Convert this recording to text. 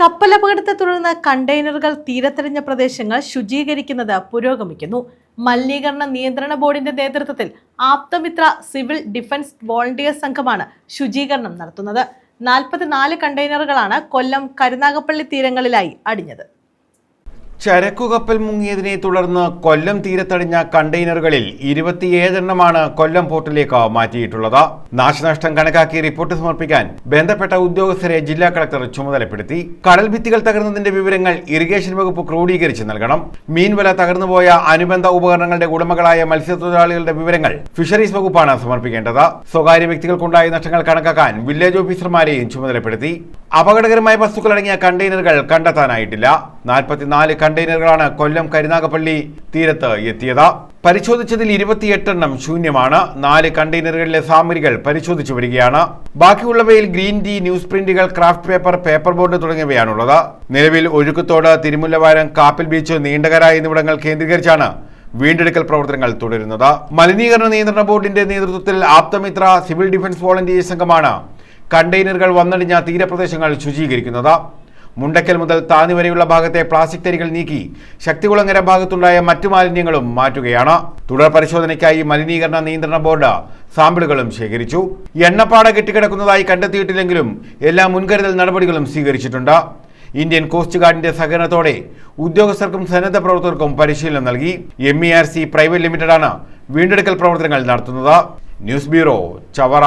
കപ്പലപകടത്തെ തുടർന്ന് കണ്ടെയ്നറുകൾ തീരത്തെറിഞ്ഞ പ്രദേശങ്ങൾ ശുചീകരിക്കുന്നത് പുരോഗമിക്കുന്നു. മലിനീകരണ നിയന്ത്രണ ബോർഡിന്റെ നേതൃത്വത്തിൽ ആപ്തമിത്ര സിവിൽ ഡിഫൻസ് വോളണ്ടിയർ സംഘമാണ് ശുചീകരണം നടത്തുന്നത്. നാൽപ്പത്തിനാല് കണ്ടെയ്നറുകളാണ് കൊല്ലം കരുനാഗപ്പള്ളി തീരങ്ങളിലായി അടിഞ്ഞത്. ചരക്കുകപ്പൽ മുങ്ങിയതിനെ തുടർന്ന് കൊല്ലം തീരത്തടിഞ്ഞ കണ്ടെയ്നറുകളിൽ ഇരുപത്തിയേഴെണ്ണമാണ് കൊല്ലം പോർട്ടിലേക്ക് മാറ്റിയിട്ടുള്ളത്. നാശനഷ്ടം കണക്കാക്കി റിപ്പോർട്ട് സമർപ്പിക്കാൻ ബന്ധപ്പെട്ട ഉദ്യോഗസ്ഥരെ ജില്ലാ കളക്ടർ ചുമതലപ്പെടുത്തി. കടൽ ഭിത്തികൾ തകർന്നതിന്റെ വിവരങ്ങൾ ഇറിഗേഷൻ വകുപ്പ് ക്രോഡീകരിച്ച് നൽകണം. മീൻവല തകർന്നുപോയ അനുബന്ധ ഉപകരണങ്ങളുടെ ഉടമകളായ മത്സ്യത്തൊഴിലാളികളുടെ വിവരങ്ങൾ ഫിഷറീസ് വകുപ്പാണ് സമർപ്പിക്കേണ്ടത്. സ്വകാര്യ വ്യക്തികൾക്കുണ്ടായ നഷ്ടങ്ങൾ കണക്കാക്കാൻ വില്ലേജ് ഓഫീസർമാരെയും ചുമതലപ്പെടുത്തി. അപകടകരമായ വസ്തുക്കളടങ്ങിയ കണ്ടെയ്നറുകൾ കണ്ടെത്താനായിട്ടില്ല. നാൽപ്പത്തിനാല് കണ്ടെയ്നറുകളാണ് കൊല്ലം കരുനാഗപ്പള്ളി തീരത്ത് എത്തിയത്. പരിശോധിച്ചതിൽ ഇരുപത്തിയെട്ടെണ്ണം ശൂന്യമാണ്. നാല് കണ്ടെയ്നറുകളിലെ സാമഗ്രികൾ പരിശോധിച്ചു വരികയാണ്. ബാക്കിയുള്ളവയിൽ ഗ്രീൻ ടീ ന്യൂസ് പ്രിന്റുകൾ ക്രാഫ്റ്റ് പേപ്പർ പേപ്പർ ബോർഡ് തുടങ്ങിയവയാണുള്ളത്. നിലവിൽ ഒഴുക്കുത്തോട് തിരുമുല്ലവാരം കാപ്പിൽ ബീച്ച് നീണ്ടകര എന്നിവിടങ്ങൾ കേന്ദ്രീകരിച്ചാണ് വീണ്ടെടുക്കൽ പ്രവർത്തനങ്ങൾ തുടരുന്നത്. മലിനീകരണ നിയന്ത്രണ ബോർഡിന്റെ നേതൃത്വത്തിൽ ആപ്തമിത്ര സിവിൽ ഡിഫൻസ് വോളണ്ടിയേഴ്സ് സംഘമാണ് കണ്ടെയ്നറുകൾ വന്നടിഞ്ഞ തീരപ്രദേശങ്ങൾ ശുചീകരിക്കുന്നത്. മുണ്ടക്കൽ മുതൽ താന്നി വരെയുള്ള ഭാഗത്തെ പ്ലാസ്റ്റിക് തരികൾ നീക്കി ശക്തികുളങ്ങര ഭാഗത്തുണ്ടായ മറ്റു മാലിന്യങ്ങളും മാറ്റുകയാണ്. തുടർ പരിശോധനയ്ക്കായി മലിനീകരണ നിയന്ത്രണ ബോർഡ് സാമ്പിളുകളും ശേഖരിച്ചു. എണ്ണപ്പാട കെട്ടിക്കിടക്കുന്നതായി കണ്ടെത്തിയിട്ടില്ലെങ്കിലും എല്ലാ മുൻകരുതൽ നടപടികളും സ്വീകരിച്ചിട്ടുണ്ട്. ഇന്ത്യൻ കോസ്റ്റ് ഗാർഡിന്റെ സഹകരണത്തോടെ ഉദ്യോഗസ്ഥർക്കും സന്നദ്ധ പ്രവർത്തകർക്കും പരിശീലനം നൽകി. M E R C private ലിമിറ്റഡാണ് വീണ്ടെടുക്കൽ പ്രവർത്തനങ്ങൾ നടത്തുന്നത്. News bureau Chavara.